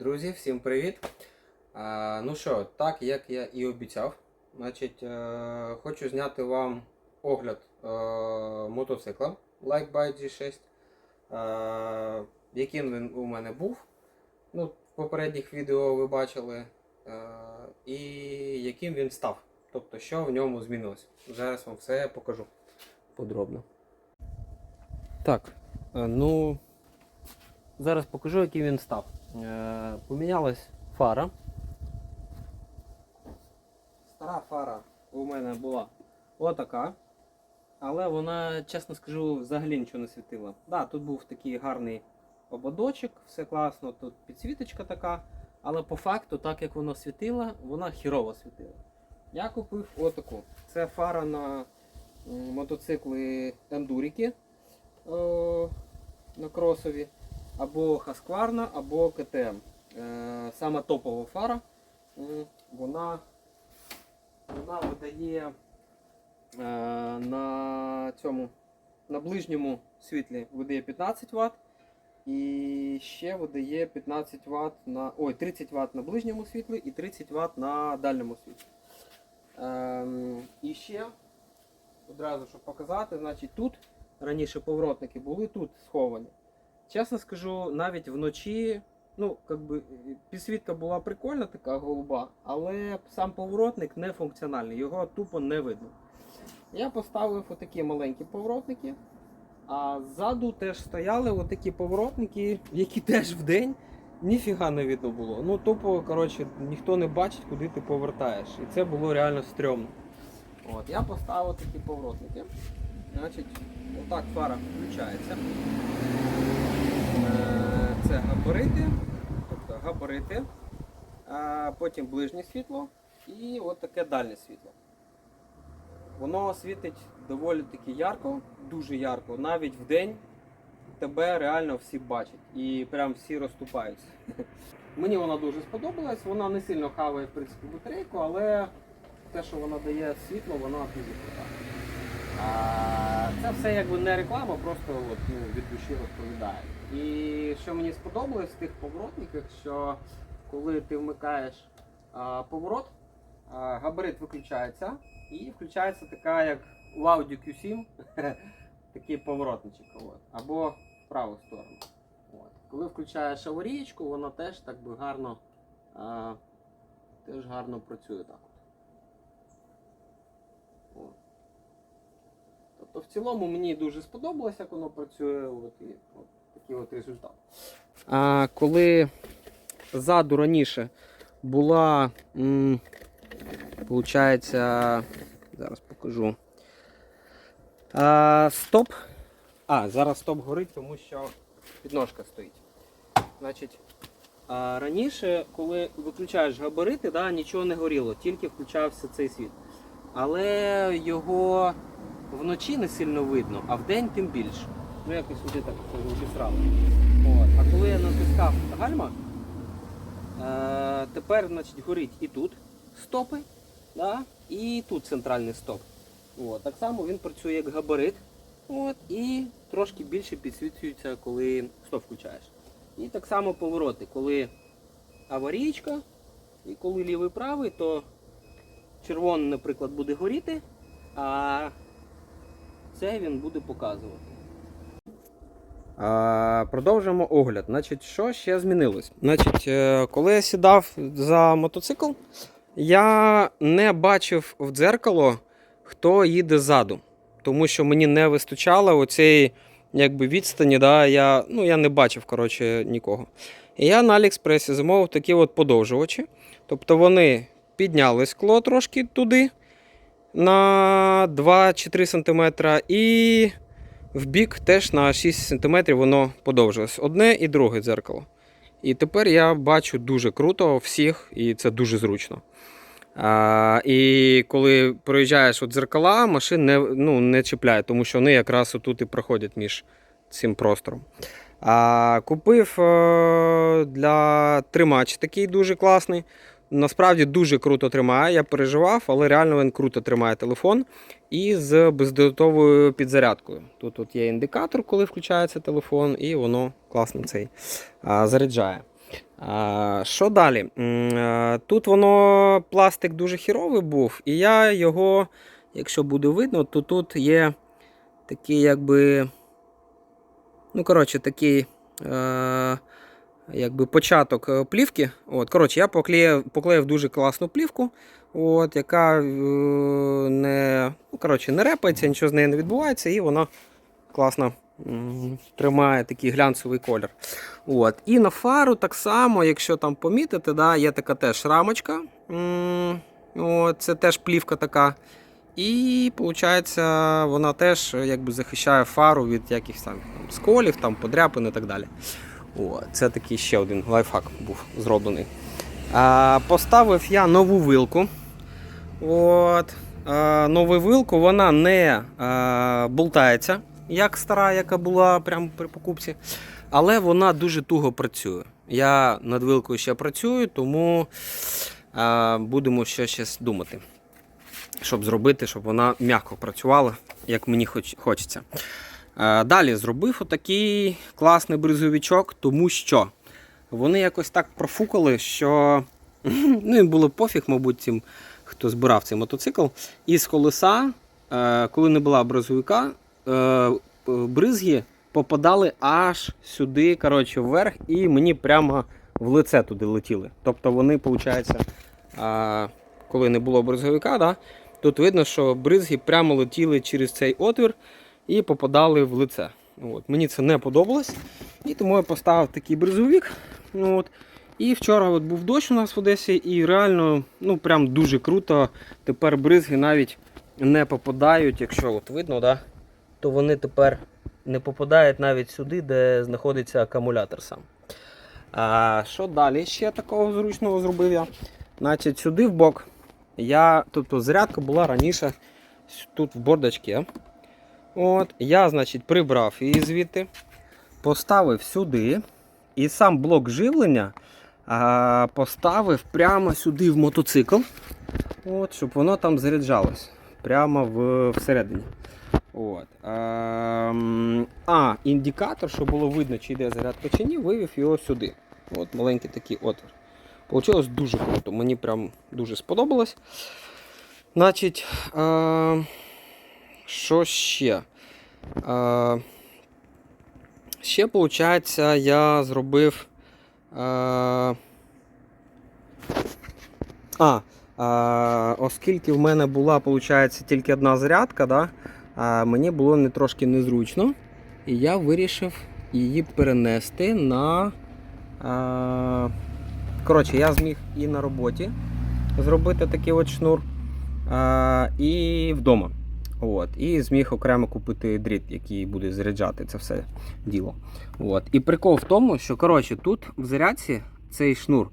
Друзі, всім привіт! А, ну що, так як я і обіцяв, значить, е, хочу зняти вам огляд е, мотоцикла Like by G6, е, яким він у мене був. Ну, в попередніх відео ви бачили, е, і яким він став. Тобто, що в ньому змінилось. Зараз вам все покажу подробно. Так, е, ну. Зараз покажу, який він став. Е, помінялась фара. Стара фара у мене була отака. Але вона, чесно скажу, взагалі нічого не світила. Да, тут був такий гарний ободочок, все класно, тут підсвіточка така. Але по факту, так як воно світило, вона хірово світила. Я купив отаку. Це фара на мотоцикли ендуріки е, на кросові або Husqvarna, або КТМ. Е, саме топова фара. Вона, вона видає е, на цьому на ближньому світлі видає 15 Вт. І ще видає 15 Вт на. Ой, 30 Вт на ближньому світлі і 30 Вт на дальньому світлі. Ем, і ще одразу щоб показати, значить тут раніше поворотники були тут сховані. Чесно скажу, навіть вночі, ну, как би, підсвітка була прикольна, така голуба, але сам поворотник не функціональний, його тупо не видно. Я поставив отакі маленькі поворотники, а ззаду теж стояли отакі поворотники, які теж вдень ніфіга не видно було. Ну, тупо, коротше, ніхто не бачить, куди ти повертаєш. І це було реально стрьомно. От, я поставив такі поворотники. Значить, отак фара включається. Е, Це габарити, тобто габарити, потім ближнє світло і от таке дальнє світло. Воно світить доволі таки ярко, дуже ярко, навіть в день тебе реально всі бачать і прям всі розступаються. Мені вона дуже сподобалась, вона не сильно хаває в принципі батарейку, але те, що вона дає світло, вона дуже крута. Це все якби не реклама, просто от, ну, від душі розповідаю. І що мені сподобалось в тих поворотниках, що коли ти вмикаєш а, поворот, а, габарит виключається і включається така, як у Audi Q7, такий поворотничок. От, або в праву сторону. От. Коли включаєш аварієчку, вона теж так би гарно, а, теж гарно працює так. от. От. Тобто в цілому мені дуже сподобалось, як воно працює. От, і, от такий от результат. А коли ззаду раніше була, м, получається, зараз покажу. А, стоп. А, зараз стоп горить, тому що підножка стоїть. Значить, а, раніше, коли виключаєш габарити, да, нічого не горіло, тільки включався цей світ. Але його вночі не сильно видно, а вдень тим більше. Ну якось сюди так обісрало. А коли я натискав гальма, е, тепер значить, горить і тут стопи, да? і тут центральний стоп. От. Так само він працює як габарит. От. І трошки більше підсвітлюється, коли стоп включаєш. І так само повороти, коли аварійка і коли лівий правий, то червоний, наприклад, буде горіти, а це він буде показувати. А, продовжимо огляд. Значить, що ще змінилось? Значить, е, коли я сідав за мотоцикл, я не бачив в дзеркало, хто їде ззаду. Тому що мені не вистачало оцієї якби, відстані, да, я, ну, я не бачив коротше, нікого. І я на Аліекспресі замовив такі от подовжувачі. Тобто вони підняли скло трошки туди на 2 чи 3 см і в бік теж на 6 см воно подовжилось. Одне і друге дзеркало. І тепер я бачу дуже круто всіх, і це дуже зручно. А, і коли проїжджаєш от дзеркала, машин не, ну, не чіпляє, тому що вони якраз отут і проходять між цим простором. А, купив е, для тримач такий дуже класний. Насправді дуже круто тримає. Я переживав, але реально він круто тримає телефон і з бездотовою підзарядкою. Тут от є індикатор, коли включається телефон, і воно класно цей а, заряджає. А, що далі? Тут воно пластик дуже хіровий був, і я його, якщо буде видно, то тут є такий, якби. Ну, коротше, такий. Якби початок е, плівки. От, коротше, я поклеїв, поклеїв дуже класну плівку, от, яка е, не, ну, коротше, не репається, нічого з нею не відбувається, і вона класно тримає такий глянцевий колір. От. І на фару так само, якщо там помітите, да, є така теж рамочка. От, це теж плівка така. І виходить, вона теж якби захищає фару від якихось там сколів, там, подряпин і так далі. О, це такий ще один лайфхак був зроблений. Поставив я нову вилку. От, нову вилку вона не а, болтається, як стара, яка була прямо при покупці. Але вона дуже туго працює. Я над вилкою ще працюю, тому а, будемо ще щось думати, щоб зробити, щоб вона м'яко працювала, як мені хоч, хочеться. Е, Далі зробив отакий класний бризовичок, тому що вони якось так профукали, що ну, їм було пофіг, мабуть, тим, хто збирав цей мотоцикл. І з колеса, е, коли не була бризовика, е, бризги попадали аж сюди, коротше, вверх, і мені прямо в лице туди летіли. Тобто вони, виходить, коли не було бризовика, да, тут видно, що бризги прямо летіли через цей отвір і попадали в лице. От. Мені це не подобалось. І тому я поставив такий бризовик. Ну, От. І вчора от був дощ у нас в Одесі, і реально ну, прям дуже круто. Тепер бризги навіть не попадають, якщо от видно, да? то вони тепер не попадають навіть сюди, де знаходиться акумулятор сам. А що далі ще такого зручного зробив я? Значить, сюди в бок я, тобто зарядка була раніше тут в бордочці. От, Я, значить, прибрав її звідти, поставив сюди. І сам блок живлення а, поставив прямо сюди в мотоцикл, от, щоб воно там заряджалось прямо в, всередині. От. А, а, індикатор, щоб було видно, чи йде зарядка чи ні, вивів його сюди. От маленький такий отвір. Получилось дуже круто, мені прям дуже сподобалось. Значить, а, що ще? А, ще, виходить, я зробив. А, а, а, оскільки в мене була, виходить, тільки одна зарядка, да, а, мені було не трошки незручно. І я вирішив її перенести на. А, коротше, я зміг і на роботі зробити такий от шнур, а, і вдома. От, І зміг окремо купити дріт, який буде заряджати це все діло. От. І прикол в тому, що коротше, тут в зарядці цей шнур,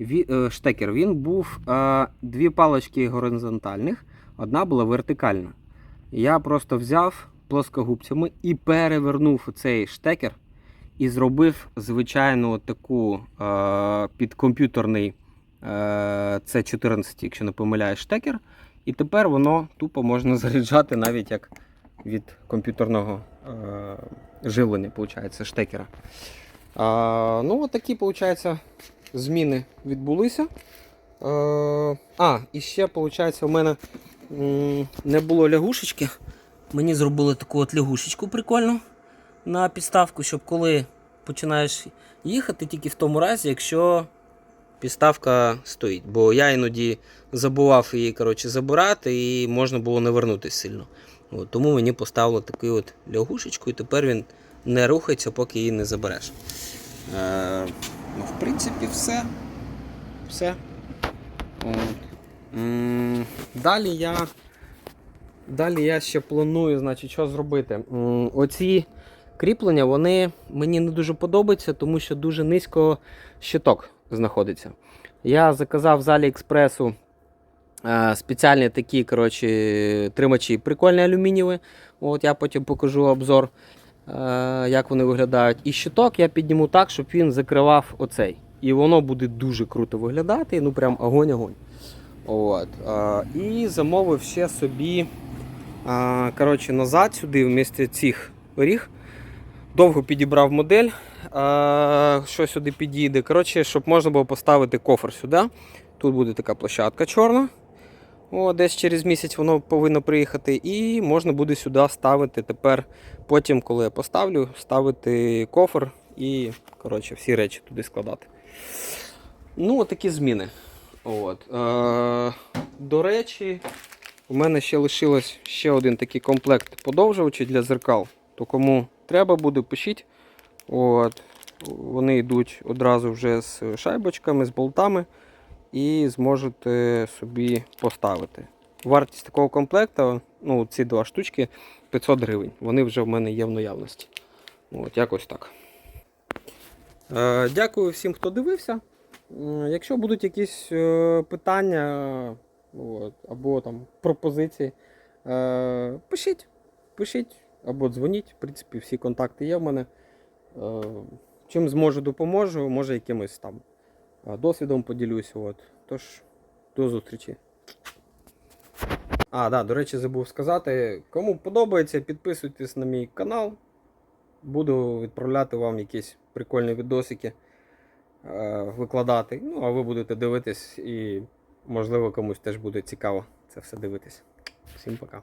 е, штекер, він був е, дві палочки горизонтальних, одна була вертикальна. Я просто взяв плоскогубцями і перевернув цей штекер і зробив звичайну таку е, під комп'ютерний е, C14, якщо не помиляюсь, штекер. І тепер воно тупо можна заряджати навіть як від комп'ютерного е, живлення, виходить, штекера. А, ну, от такі, виходить, зміни відбулися. Е, а, і ще, виходить, у мене не було лягушечки. Мені зробили таку от лягушечку прикольну на підставку, щоб коли починаєш їхати, тільки в тому разі, якщо підставка стоїть. Бо я іноді забував її коротше, забирати і можна було не вернутися сильно. От, тому мені поставили таку от лягушечку, і тепер він не рухається, поки її не забереш. Е, ну, в принципі, все. Все. Далі я. Далі я ще планую, значить, що зробити. Оці кріплення вони мені не дуже подобаються, тому що дуже низько щиток знаходиться. Я заказав з Аліекспресу е, спеціальні такі коротше, тримачі, прикольні алюмінієві. От Я потім покажу обзор, е, як вони виглядають. І щиток я підніму так, щоб він закривав оцей. І воно буде дуже круто виглядати. Ну прям огонь-огонь. От. Е, і замовив ще собі коротше, назад сюди, вмісті цих ріг. Довго підібрав модель. Що сюди підійде. Коротше, щоб можна було поставити кофр сюди. Тут буде така площадка чорна. О, десь через місяць воно повинно приїхати. І можна буде сюди ставити тепер, потім, коли я поставлю, ставити кофр і коротше, всі речі туди складати. Ну, такі зміни. От. Е, до речі, у мене ще лишилось ще один такий комплект подовжувачів для зеркал. То кому треба буде, пишіть. От. Вони йдуть одразу вже з шайбочками, з болтами і зможете собі поставити. Вартість такого комплекту, ну, ці два штучки 500 гривень. Вони вже в мене є в наявності. От, якось так. Е, дякую всім, хто дивився. Якщо будуть якісь е, питання от, або там пропозиції, е, пишіть, пишіть або дзвоніть. В принципі, всі контакти є в мене. Е, чим зможу, допоможу, може якимось там е, досвідом поділюсь. От. Тож, до зустрічі. А, да, до речі, забув сказати. Кому подобається, підписуйтесь на мій канал. Буду відправляти вам якісь прикольні відосики е, викладати. Ну, а ви будете дивитись і, можливо, комусь теж буде цікаво це все дивитись. Всім пока.